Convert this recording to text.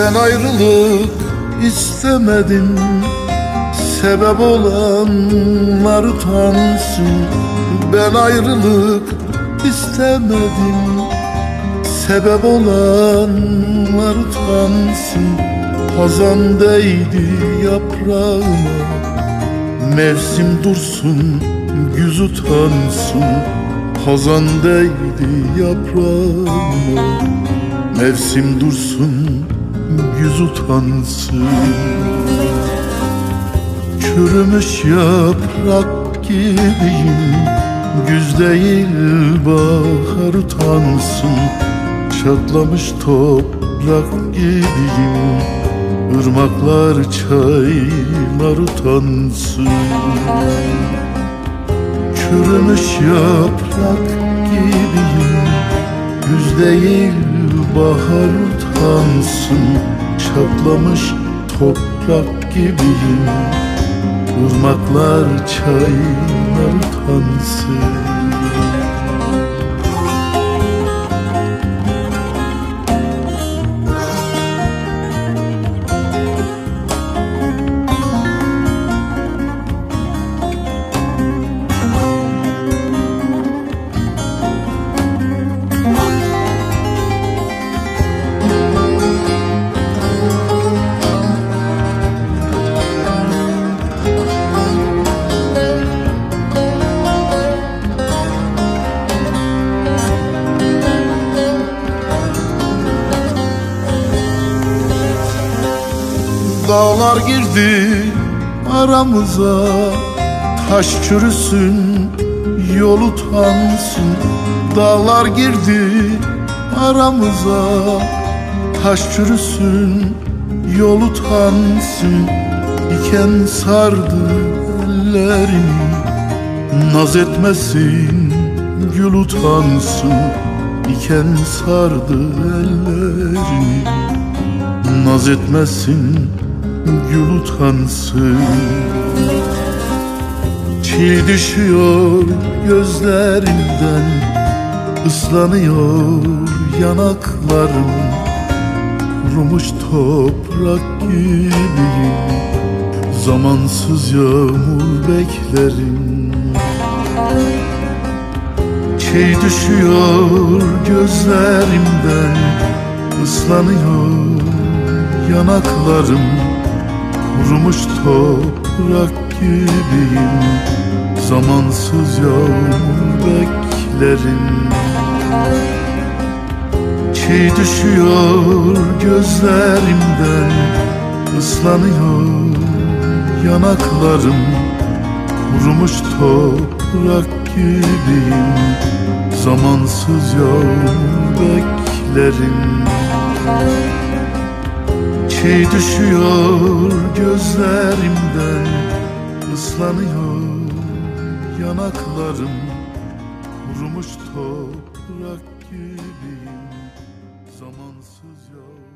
Ben ayrılık istemedim. Sebep olanlar utansın. Ben ayrılık istemedim. Sebep olanlar utansın. Hazan değdi yaprağıma. Mevsim dursun, güz utansın. Hazan değdi yaprağıma. Mevsim dursun, güz utansın. Çürümüş yaprak gibiyim. Güz değil bahar utansın. Çatlamış toprak gibiyim. Irmaklar çaylar utansın. Çürümüş yaprak gibiyim. Güz değil bahar utansın Çatlamış toprak gibiyim. Irmaklar çaylar utansın Dağlar girdi aramıza. Taş çürüsün yol utansın. Dağlar girdi aramıza. Taş çürüsün yol utansın. Diken sardı ellerini. Naz etmesin gül utansın. Diken sardı ellerini. Naz etmesin gül utansın Çiğ düşüyor gözlerimden ıslanıyor yanaklarım Kurumuş toprak gibiyim Zamansız yağmur beklerim. Çiğ düşüyor gözlerimden ıslanıyor yanaklarım Kurumuş toprak gibiyim Zamansız yağmur beklerim. Çiğ düşüyor gözlerimden ıslanıyor yanaklarım. Kurumuş toprak gibiyim Zamansız yağmur beklerim Çiğ düşüyor gözlerimden ıslanıyor yanaklarım Kurumuş toprak gibiyim Zamansız yağmur